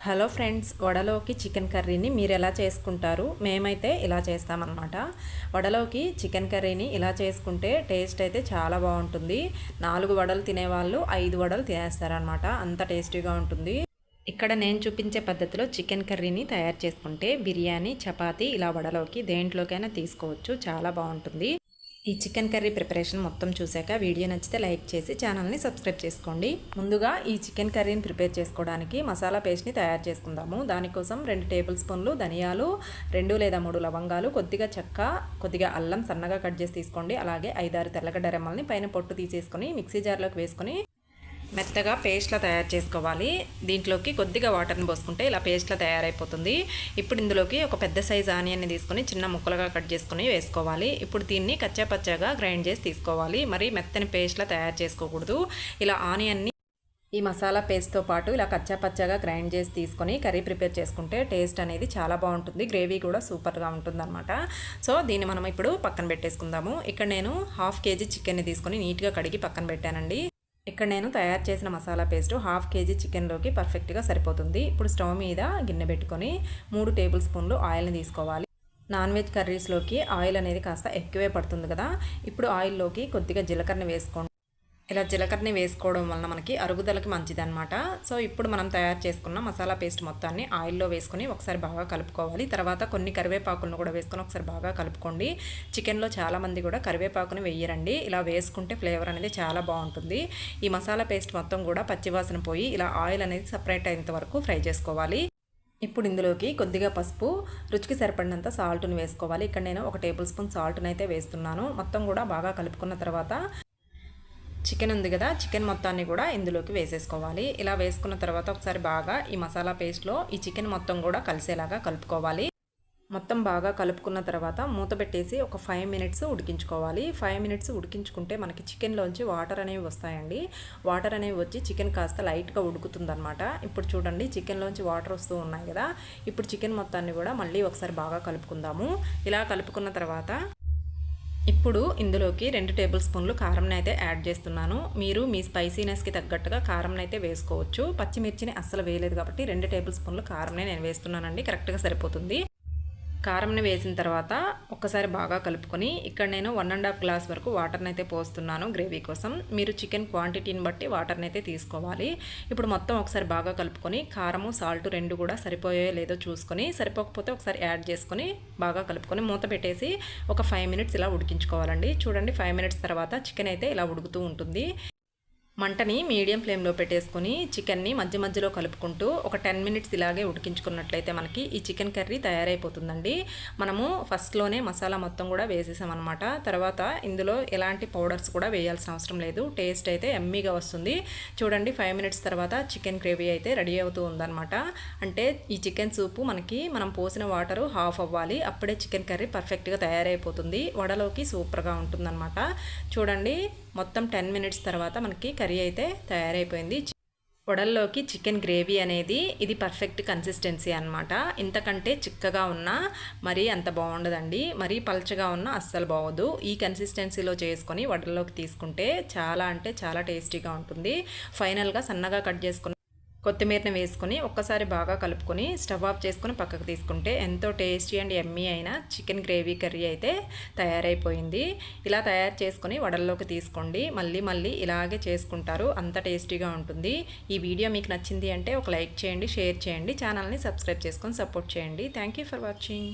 Hello friends వడలోకి chicken కర్రీని మీరు ఎలా చేసుకుంటారు? మేమైతే ఇలా చేస్తామన్నమాట. వడలోకి చికెన్ కర్రీని ఇలా చేసుకుంటే టేస్ట్ అయితే చాలా బాగుంటుంది. నాలుగు వడలు తినేవాళ్ళు ఐదు వడలు తినేస్తారనమాట అంత టేస్టీగా ఉంటుంది. ఇక్కడ నేను చూపించే పద్ధతిలో చికెన్ కర్రీని తయారు చేసుకుంటే బిర్యానీ చపాతీ ఇలా వడలోకి దేంట్లోకైనా తీసుకోవచ్చు. చాలా బాగుంటుంది. ఈ చికెన్ కర్రీ ప్రిపరేషన్ మొత్తం చూశాక వీడియో నచ్చితే లైక్ చేసి ఛానల్ని సబ్స్క్రైబ్ చేసుకోండి. ముందుగా ఈ చికెన్ కర్రీని ప్రిపేర్ చేసుకోవడానికి మసాలా పేస్ట్ని తయారు చేసుకుందాము. దానికోసం రెండు టేబుల్ స్పూన్లు ధనియాలు రెండు లేదా మూడు లవంగాలు కొద్దిగా చెక్క కొద్దిగా అల్లం సన్నగా కట్ చేసి తీసుకోండి. అలాగే ఐదారు తెల్లగడ్డ రెమ్మల్ని పైన పొట్టు తీసేసుకొని మిక్సీ జార్లోకి వేసుకొని మెత్తగా పేస్ట్లా తయారు చేసుకోవాలి. దీంట్లోకి కొద్దిగా వాటర్ని పోసుకుంటే ఇలా పేస్ట్లా తయారైపోతుంది. ఇప్పుడు ఇందులోకి ఒక పెద్ద సైజ్ ఆనియన్ని తీసుకొని చిన్న ముక్కలుగా కట్ చేసుకొని వేసుకోవాలి. ఇప్పుడు దీన్ని కచ్చాపచ్చాగా గ్రైండ్ చేసి తీసుకోవాలి. మరి మెత్తని పేస్ట్లా తయారు చేసుకోకూడదు. ఇలా ఆనియన్ని ఈ మసాలా పేస్ట్తో పాటు ఇలా కచ్చాపచ్చాగా గ్రైండ్ చేసి తీసుకొని కర్రీ ప్రిపేర్ చేసుకుంటే టేస్ట్ అనేది చాలా బాగుంటుంది. గ్రేవీ కూడా సూపర్గా ఉంటుందన్నమాట. సో దీన్ని మనం ఇప్పుడు పక్కన పెట్టేసుకుందాము. ఇక్కడ నేను హాఫ్ కేజీ చికెన్ని తీసుకొని నీట్గా కడిగి పక్కన పెట్టానండి. ఇక్కడ నేను తయారు చేసిన మసాలా పేస్ట్ హాఫ్ కేజీ చికెన్లోకి పర్ఫెక్ట్గా సరిపోతుంది. ఇప్పుడు స్టవ్ మీద గిన్నె పెట్టుకొని మూడు టేబుల్ స్పూన్లు ఆయిల్ని తీసుకోవాలి. నాన్ వెజ్ కర్రీస్లోకి ఆయిల్ అనేది కాస్త ఎక్కువే పడుతుంది కదా. ఇప్పుడు ఆయిల్లోకి కొద్దిగా జీలకర్ర వేసుకోండి. ఇలా జీలకర్రని వేసుకోవడం వలన మనకి అరుగుదలకి మంచిది అనమాట సో ఇప్పుడు మనం తయారు చేసుకున్న మసాలా పేస్ట్ మొత్తాన్ని ఆయిల్లో వేసుకొని ఒకసారి బాగా కలుపుకోవాలి. తర్వాత కొన్ని కరివేపాకులను కూడా వేసుకొని ఒకసారి బాగా కలుపుకోండి. చికెన్లో చాలామంది కూడా కరివేపాకుని వేయరండి. ఇలా వేసుకుంటే ఫ్లేవర్ అనేది చాలా బాగుంటుంది. ఈ మసాలా పేస్ట్ మొత్తం కూడా పచ్చివాసన పోయి ఇలా ఆయిల్ అనేది సపరేట్ అయ్యేంత వరకు ఫ్రై చేసుకోవాలి. ఇప్పుడు ఇందులోకి కొద్దిగా పసుపు రుచికి సరిపడినంత సాల్ట్ని వేసుకోవాలి. ఇక్కడ నేను ఒక టేబుల్ స్పూన్ సాల్ట్ని అయితే వేస్తున్నాను. మొత్తం కూడా బాగా కలుపుకున్న తర్వాత చికెన్ ఉంది కదా చికెన్ మొత్తాన్ని కూడా ఇందులోకి వేసేసుకోవాలి. ఇలా వేసుకున్న తర్వాత ఒకసారి బాగా ఈ మసాలా పేస్ట్లో ఈ చికెన్ మొత్తం కూడా కలిసేలాగా కలుపుకోవాలి. మొత్తం బాగా కలుపుకున్న తర్వాత మూత పెట్టేసి ఒక ఫైవ్ మినిట్స్ ఉడికించుకోవాలి. ఫైవ్ మినిట్స్ ఉడికించుకుంటే మనకి చికెన్లోంచి వాటర్ అనేవి వస్తాయండి. వాటర్ అనేవి వచ్చి చికెన్ కాస్త లైట్గా ఉడుకుతుందనమాట ఇప్పుడు చూడండి చికెన్లోంచి వాటర్ వస్తూ ఉన్నాయి కదా. ఇప్పుడు చికెన్ మొత్తాన్ని కూడా మళ్ళీ ఒకసారి బాగా కలుపుకుందాము. ఇలా కలుపుకున్న తర్వాత ఇప్పుడు ఇందులోకి రెండు టేబుల్ స్పూన్లు కారంని అయితే యాడ్ చేస్తున్నాను. మీరు మీ స్పైసీనెస్కి తగ్గట్టుగా కారంని అయితే వేసుకోవచ్చు. పచ్చిమిర్చిని అస్సలు వేయలేదు కాబట్టి రెండు టేబుల్ స్పూన్లు కారంని నేను వేస్తున్నానండి. కరెక్ట్గా సరిపోతుంది. కారంని వేసిన తర్వాత ఒక్కసారి బాగా కలుపుకొని ఇక్కడ నేను వన్ అండ్ హాఫ్ గ్లాస్ వరకు వాటర్ని అయితే పోస్తున్నాను గ్రేవీ కోసం. మీరు చికెన్ క్వాంటిటీని బట్టి వాటర్ని అయితే తీసుకోవాలి. ఇప్పుడు మొత్తం ఒకసారి బాగా కలుపుకొని కారము సాల్ట్ రెండు కూడా సరిపోయే లేదో చూసుకొని సరిపోకపోతే ఒకసారి యాడ్ చేసుకొని బాగా కలుపుకొని మూత పెట్టేసి ఒక ఫైవ్ మినిట్స్ ఇలా ఉడికించుకోవాలండి. చూడండి ఫైవ్ మినిట్స్ తర్వాత చికెన్ అయితే ఇలా ఉడుకుతూ ఉంటుంది. మంటని మీడియం ఫ్లేమ్లో పెట్టేసుకొని చికెన్ని మధ్య మధ్యలో కలుపుకుంటూ ఒక టెన్ మినిట్స్ ఇలాగే ఉడికించుకున్నట్లయితే మనకి ఈ చికెన్ కర్రీ తయారైపోతుందండి. మనము ఫస్ట్లోనే మసాలా మొత్తం కూడా వేసేసామన్నమాట. తర్వాత ఇందులో ఎలాంటి పౌడర్స్ కూడా వేయాల్సిన అవసరం లేదు. టేస్ట్ అయితే ఎమ్మీగా వస్తుంది. చూడండి ఫైవ్ మినిట్స్ తర్వాత చికెన్ గ్రేవీ అయితే రెడీ అవుతూ ఉందన్నమాట. అంటే ఈ చికెన్ సూపు మనకి మనం పోసిన వాటరు హాఫ్ అవ్వాలి. అప్పుడే చికెన్ కర్రీ పర్ఫెక్ట్గా తయారైపోతుంది. వడలోకి సూపర్గా ఉంటుందన్నమాట. చూడండి మొత్తం టెన్ మినిట్స్ తర్వాత మనకి కర్రీ అయితే తయారైపోయింది. వడల్లోకి చికెన్ గ్రేవీ అనేది ఇది పర్ఫెక్ట్ కన్సిస్టెన్సీ అనమాట ఇంతకంటే చిక్కగా ఉన్నా మరీ అంత బాగుండదండి. మరీ పల్చగా ఉన్నా అస్సలు బాగోదు. ఈ కన్సిస్టెన్సీలో చేసుకొని వడల్లోకి తీసుకుంటే చాలా అంటే చాలా టేస్టీగా ఉంటుంది. ఫైనల్గా సన్నగా కట్ చేసుకుని కొత్తిమీరని వేసుకొని ఒక్కసారి బాగా కలుపుకొని స్టవ్ ఆఫ్ చేసుకొని పక్కకు తీసుకుంటే ఎంతో టేస్టీ అండ్ ఎమ్మీ అయిన చికెన్ గ్రేవీ కర్రీ అయితే తయారైపోయింది. ఇలా తయారు చేసుకొని వడల్లోకి తీసుకోండి. మళ్ళీ మళ్ళీ ఇలాగే చేసుకుంటారు. అంత టేస్టీగా ఉంటుంది. ఈ వీడియో మీకు నచ్చింది అంటే ఒక లైక్ చేయండి షేర్ చేయండి. ఛానల్ని సబ్స్క్రైబ్ చేసుకొని సపోర్ట్ చేయండి. Thank for watching.